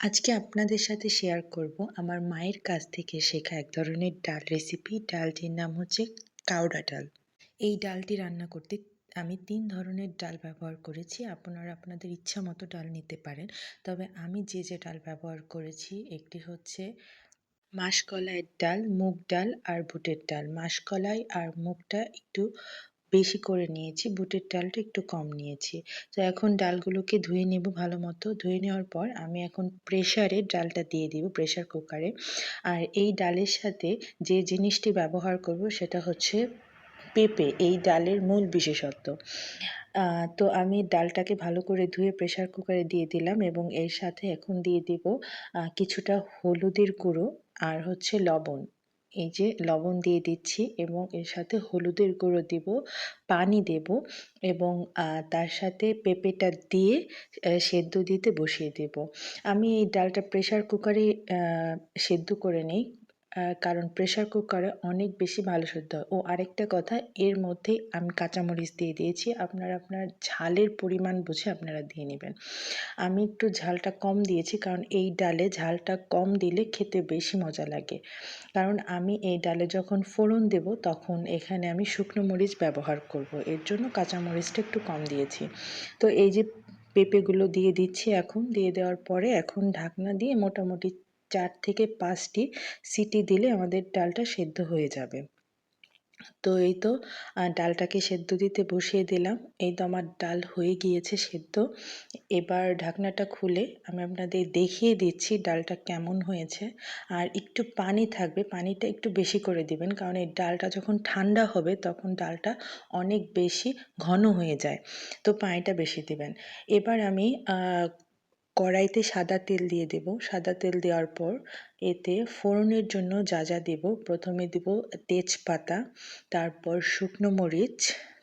আজকে আপনাদের সাথে শেয়ার করব আমার মায়ের কাছ থেকে শেখা এক ধরনের ডাল রেসিপি ডালটির নাম হচ্ছে কাউডা ডাল। এই ডালটি রান্না করতে আমি তিন ধরনের ডাল ব্যবহার করেছি। আপনারা আপনাদের ইচ্ছা মতো ডাল নিতে পারেন। তবে আমি যে যে ডাল ব্যবহার করেছি, একটি হচ্ছে মাসকলাইয়ের ডাল, মুগ ডাল আর বুটের ডাল। মাসকলাই আর মুগটা একটু বেশি করে নিয়েছি, বুটের ডালটা একটু কম নিয়েছি। তো এখন ডালগুলোকে ধুয়ে নেব ভালো মতো। ধুয়ে নেওয়ার পর আমি এখন প্রেশারে ডালটা দিয়ে দিব প্রেশার কুকারে আর এই ডালের সাথে যে জিনিসটি ব্যবহার করব সেটা হচ্ছে পেঁপে, এই ডালের মূল বিশেষত্ব। তো আমি ডালটাকে ভালো করে ধুয়ে প্রেশার কুকারে দিয়ে দিলাম এবং এর সাথে এখন দিয়ে দিব কিছুটা হলুদের গুঁড়ো আর হচ্ছে লবণ। এই যে লবণ দিয়ে দিচ্ছি এবং এর সাথে হলুদের গুঁড়ো দিব, পানি দেব এবং তার সাথে পেঁপেটা দিয়ে সেদ্ধ দিতে বসিয়ে দেব। আমি এই ডালটা প্রেশার কুকারে সেদ্ধ করে নিই। কারণ প্রেশার কুকারে অনেক বেশি ভালো সেদ্ধ হয় ও আরেকটা কথা, এর মধ্যে আমি কাঁচামরিচ দিয়ে দিয়েছি। আপনারা আপনার ঝালের পরিমাণ বুঝে আপনারা দিয়ে নেবেন। আমি একটু ঝালটা কম দিয়েছি কারণ এই ডালে ঝালটা কম দিলে খেতে বেশি মজা লাগে। কারণ আমি এই ডালে যখন ফোড়ন দেব, তখন এখানে আমি শুকনো মরিচ ব্যবহার করব। এর জন্য কাঁচামরিচটা একটু কম দিয়েছি। তো এই যে পেঁপেগুলো দিয়ে দিচ্ছি এখন, দিয়ে দেওয়ার পরে এখন ঢাকনা দিয়ে মোটামুটি চার থেকে পাঁচটি সিটি দিলে আমাদের ডালটা সেদ্ধ হয়ে যাবে। তো এই তো ডালটাকে সেদ্ধ দিতে বসিয়ে দিলাম। এই তো আমার ডাল হয়ে গিয়েছে সেদ্ধ। এবার ঢাকনাটা খুলে আমি আপনাদের দেখিয়ে দিচ্ছি ডালটা কেমন হয়েছে। আর একটু পানি থাকবে, পানিটা একটু বেশি করে দিবেন, কারণ এই ডালটা যখন ঠান্ডা হবে তখন ডালটা অনেক বেশি ঘন হয়ে যায়। তো পানিটা বেশি দিবেন। এবার আমি কড়াইতে সাদা তেল দিয়ে দেব। সাদা তেল দেওয়ার পর এতে ফোড়নের জন্য যা যা দেব, প্রথমে দেব তেজপাতা, তারপর শুকনো মরিচ,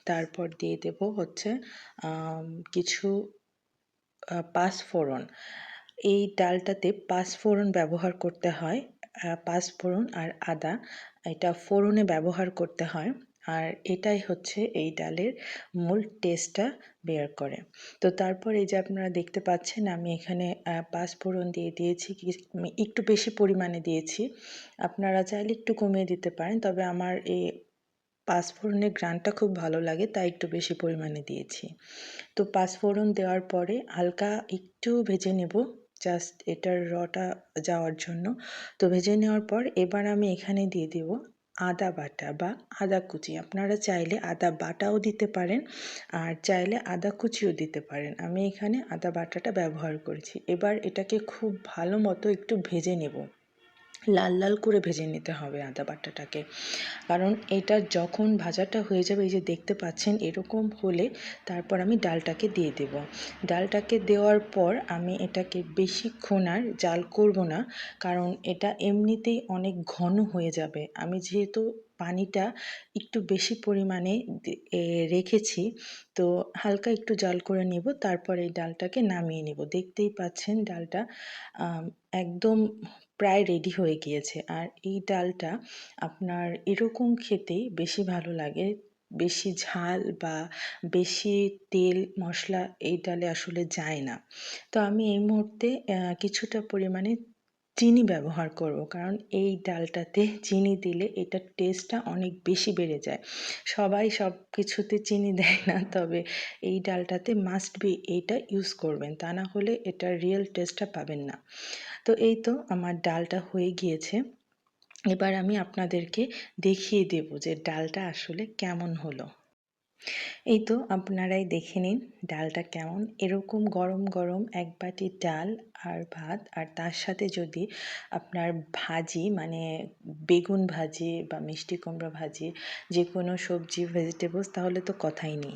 তারপর দিয়ে দেব হচ্ছে কিছু পাঁচফোড়ন। এই ডালটাতে পাঁচফোড়ন ব্যবহার করতে হয় পাঁচফোড়ন আর আদা, এটা ফোড়নে ব্যবহার করতে হয়। আর এটাই হচ্ছে এই ডালের মূল টেস্টটা বের করে। তো তারপর এই যে আপনারা দেখতে পাচ্ছেন, আমি এখানে পাঁচফোড়ন দিয়ে দিয়েছি একটু বেশি পরিমাণে দিয়েছি। আপনারা চাইলে একটু কমিয়ে দিতে পারেন, তবে আমার এই পাঁচফোড়নের গ্রানটা খুব ভালো লাগে, তাই একটু বেশি পরিমাণে দিয়েছি। তো পাঁচফোড়ন দেওয়ার পরে হালকা একটু ভেজে নেব জাস্ট এটার রটা যাওয়ার জন্য। তো ভেজে নেওয়ার পর এবার আমি এখানে দিয়ে দেব আদা বাটা বা আদা কুচি। আপনারা চাইলে আদা বাটাও দিতে পারেন আর চাইলে আদা কুচিও দিতে পারেন। আমি এখানে আদা বাটাটা ব্যবহার করেছি। এবার এটাকে খুব ভালো মতো একটু ভেজে নেব। লাল লাল করে ভেজে নিতে হবে আদা বাটাটাকে। কারণ এটা যখন ভাজাটা হয়ে যাবে, এই যে দেখতে পাচ্ছেন, এরকম হলে তারপর আমি ডালটাকে দিয়ে দেব। ডালটাকে দেওয়ার পর আমি এটাকে বেশিক্ষণ আর জাল করব না, কারণ এটা এমনিতেই অনেক ঘন হয়ে যাবে। আমি যেহেতু পানিটা একটু বেশি পরিমাণে রেখেছি, তো হালকা একটু জাল করে নেব, তারপর এই ডালটাকে নামিয়ে নেব। দেখতেই পাচ্ছেন ডালটা একদম প্রায় রেডি হয়ে গিয়েছে। আর এই ডালটা আপনার এরকম খেতে বেশি ভালো লাগে, বেশি ঝাল বা বেশি তেল মশলা এই ডালে আসলে যায় না। তো আমি এই মুহূর্তে কিছুটা পরিমাণে চিনি ব্যবহার করব। কারণ এই ডালটাতে চিনি দিলে এটার টেস্টটা অনেক বেশি বেড়ে যায়। সবাই সব কিছুতে চিনি দেয় না, তবে এই ডালটাতে মাস্ট বি এইটা ইউজ করবেন। তা না হলে এটার রিয়েল টেস্টটা পাবেন না। তো এই তো আমার ডালটা হয়ে গিয়েছে। এবার আমি আপনাদেরকে দেখিয়ে দেব যে ডালটা আসলে কেমন হলো। এই তো আপনারাই দেখে নিন ডালটা কেমন। এরকম গরম গরম এক বাটি ডাল আর ভাত আর তার সাথে যদি আপনার ভাজি মানে বেগুন ভাজি বা মিষ্টি কুমড়ো ভাজি যে কোনো সবজি ভেজিটেবলস তাহলে তো কথাই নেই।